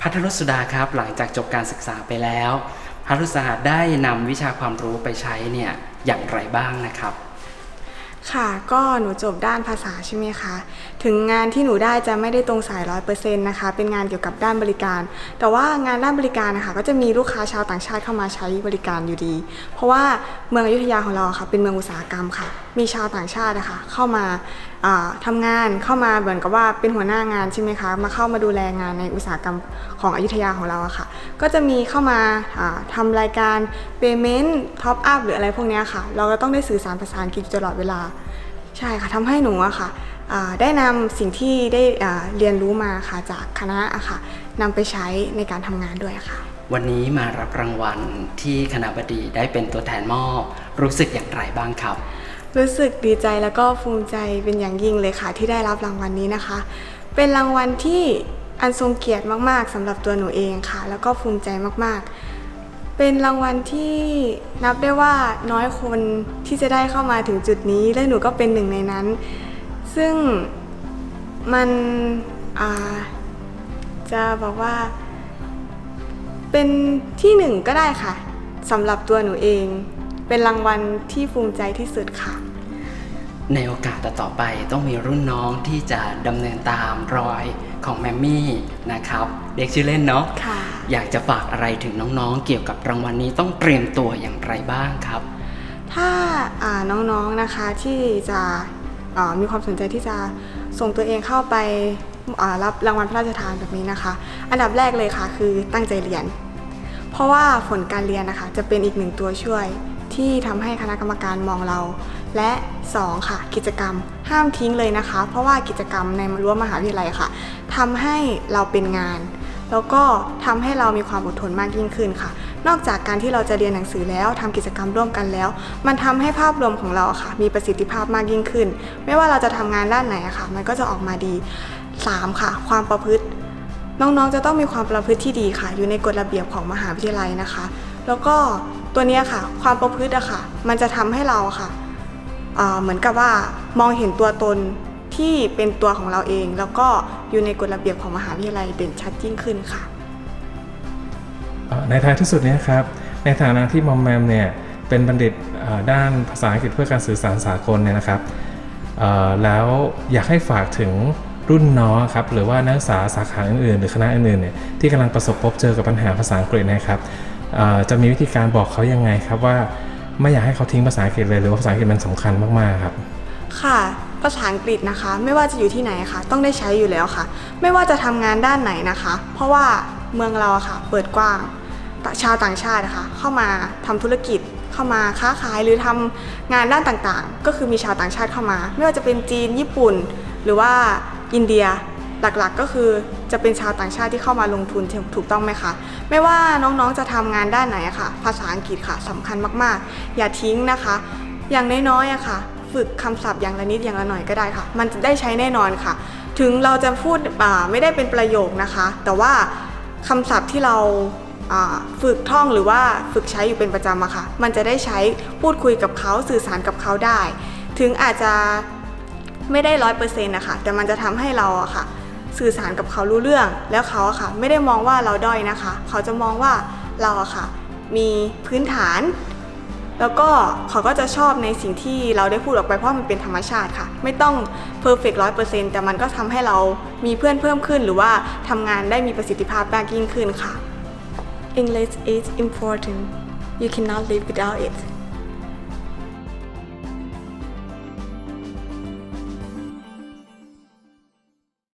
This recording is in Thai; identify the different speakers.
Speaker 1: พัทรุสุดาครับหลังจากจบการศึกษาไปแล้วพัทรุสุดาได้นำวิชาความรู้ไปใช้เนี่ยอย่างไรบ้างนะครับ
Speaker 2: ค่ะ ก็หนูจบด้านภาษาใช่ไหมคะ ถึงงานที่หนูได้จะไม่ได้ตรงสายร้อยเปอร์เซ็นต์นะคะ เป็นงานเกี่ยวกับด้านบริการ แต่ว่างานด้านบริการนะคะก็จะมีลูกค้าชาวต่างชาติเข้ามาใช้บริการอยู่ดี เพราะว่าเมืองอยุธยาของเราค่ะ เป็นเมืองอุตสาหกรรมค่ะ มีชาวต่างชาตินะคะเข้ามาทำางาน เข้ามาเหมือนกับว่าเป็นหัวหน้างานใช่ไหมคะ มาเข้ามาดูแลงานในอุตสาหกรรมของอยุธยาของเราอะค่ะ ก็จะมีเข้ามาอ่าทำรายการ payment top up หรืออะไรพวกนี้ค่ะ เราก็ต้องได้สื่อสารภาษาอังกฤษตลอดเวลา ใช่ค่ะทำให้หนูอะค่ะอ่าได้นำสิ่งที่ได้อ่าเรียนรู้มาค่ะจากคณะอะค่ะนำไปใช้ในการทำงานด้วยค่ะ
Speaker 1: วันนี้มารับรางวัลที่คณะบดีได้เป็นตัวแทนมอบ รู้สึกอย่างไรบ้างครับ
Speaker 2: รู้สึกดีใจแล้วก็ภูมิใจเป็นอย่างยิ่งเลยค่ะ ที่ได้รับรางวัลนี้นะคะ เป็นรางวัลที่อันทรงเกียรติมากๆสำหรับตัวหนูเองค่ะ แล้วก็ภูมิใจมากๆ เป็นรางวัลที่นับได้ว่าน้อยคนที่จะได้เข้ามาถึงจุดนี้ และหนูก็เป็นหนึ่งในนั้น ซึ่งมันอ่าจะบอกว่า เป็นที่หนึ่งก็ได้ค่ะสำหรับตัวหนูเอง เป็นรางวัลที่ภูมิใจที่สุดค่ะ
Speaker 1: ในโอกาสต่อๆไปต้องมีรุ่นน้องที่จะดำเนินตามรอยของแมมมี่นะครับ เด็กชื่อเล่นเนาะ
Speaker 2: ค่ะ
Speaker 1: อยากจะฝากอะไรถึงน้องๆ เกี่ยวกับรางวัลนี้ต้องเตรียมตัวอย่างไรบ้างครับ
Speaker 2: ถ้าาน้องๆนะคะที่จะมีความสนใจที่จะส่งตัวเองเข้าไปารับรางวัลพระราชทานแบบนี้นะคะ อันดับแรกเลยค่ะ คือตั้งใจเรียน เพราะว่าผลการเรียนนะคะ จะเป็นอีกหนึ่งตัวช่วยที่ทำให้คณะกรรมการมองเรา และสองค่ะ กิจกรรมห้ามทิ้งเลยนะคะ เพราะว่ากิจกรรมในรั้วมหาวิทยาลัยค่ะทำให้เราเป็นงาน แล้วก็ทำให้เรามีความอดทนมากยิ่งขึ้นค่ะ นอกจากการที่เราจะเรียนหนังสือแล้วทำกิจกรรมร่วมกันแล้ว มันทำให้ภาพรวมของเราค่ะ มีประสิทธิภาพมากยิ่งขึ้น ไม่ว่าเราจะทำงานด้านไหนอะค่ะ มันก็จะออกมาดี 3 ค่ะ ความประพฤติ น้องๆจะต้องมีความประพฤติที่ดีค่ะ อยู่ในกฎระเบียบของมหาวิทยาลัยนะคะ แล้วก็ตัวเนี้ยค่ะ ความประพฤติอะค่ะ มันจะทำให้เราค่ะเเหมือนกับว่ามองเห็นตัวตน ที่เป็นตัวของเราเอง แล้วก็อยู่ในกฎระเบียบของมหาวิทยาลัยเด่นชัดยิ่งขึ้นค่ะ
Speaker 3: เอ่อในท้ายที่สุดเนี้ครับ ในฐานะที่มอมแมมเนี่ยเป็นบัณฑิตเอ่อด้านภาษาอังกฤษเพื่อการสื่อสารสากลเนี่ยนะครับเอ่อแล้วอยากให้ฝากถึงรุ่นน้องครับหรือว่านักศึกษาสาขาอื่นๆ หรือคณะอื่นๆเนี่ยที่กำลังประสบพบเจอกับปัญหาภาษาอังกฤษนะครับเอ่อจะมีวิธีการบอกเขายังไงครับว่าไม่อยากให้เขาทิ้งภาษาอังกฤษเลยหรือว่าภาษาอังกฤษมันสำคัญมากๆครับ
Speaker 2: ค่ะ ภาษาอังกฤษนะคะ ไม่ว่าจะอยู่ที่ไหนค่ะ ต้องได้ใช้อยู่แล้วค่ะ ไม่ว่าจะทำงานด้านไหนนะคะ เพราะว่าเมืองเราอะค่ะ เปิดกว้างต่างชาวต่างชาตินะคะ เข้ามาทำธุรกิจเข้ามาค้าขายหรือทำงานด้านต่างๆ ก็คือมีชาวต่างชาติเข้ามา ไม่ว่าจะเป็นจีนญี่ปุ่น หรือว่าอินเดียหลักๆก็คือจะเป็นชาวต่างชาติที่เข้ามาลงทุนถูกต้องไหมคะ ไม่ว่าน้องๆจะทำงานด้านไหนอะค่ะ ภาษาอังกฤษค่ะสำคัญมากๆ อย่าทิ้งนะคะ อย่างน้อยๆอะค่ะ ฝึกคำศัพท์อย่างละนิดอย่างละหน่อยก็ได้ค่ะ มันจะได้ใช้แน่นอนค่ะ ถึงเราจะพูดไม่ได้เป็นประโยคนะคะ แต่ว่าคำศัพท์ที่เราอ่าฝึกท่องหรือว่าฝึกใช้อยู่เป็นประจำอะค่ะ มันจะได้ใช้พูดคุยกับเขาสื่อสารกับเขาได้ ถึงอาจจะไม่ได้ร้อยเปอร์เซ็นต์นะคะแต่มันจะทำให้เราอะค่ะ สื่อสารกับเขารู้เรื่อง แล้วเขาอะค่ะ ไม่ได้มองว่าเราด้อยนะคะ เขาจะมองว่าเราอะค่ะ มีพื้นฐาน แล้วก็เขาก็จะชอบในสิ่งที่เราได้พูดออกไปเพราะมันเป็นธรรมชาติค่ะ ไม่ต้องเพอร์เฟกต์ร้อยเปอร์เซ็นต์แต่มันก็ทำให้เรามีเพื่อนเพิ่มขึ้น หรือว่าทำงานได้มีประสิทธิภาพมากยิ่งขึ้นค่ะ English is important you cannot live without it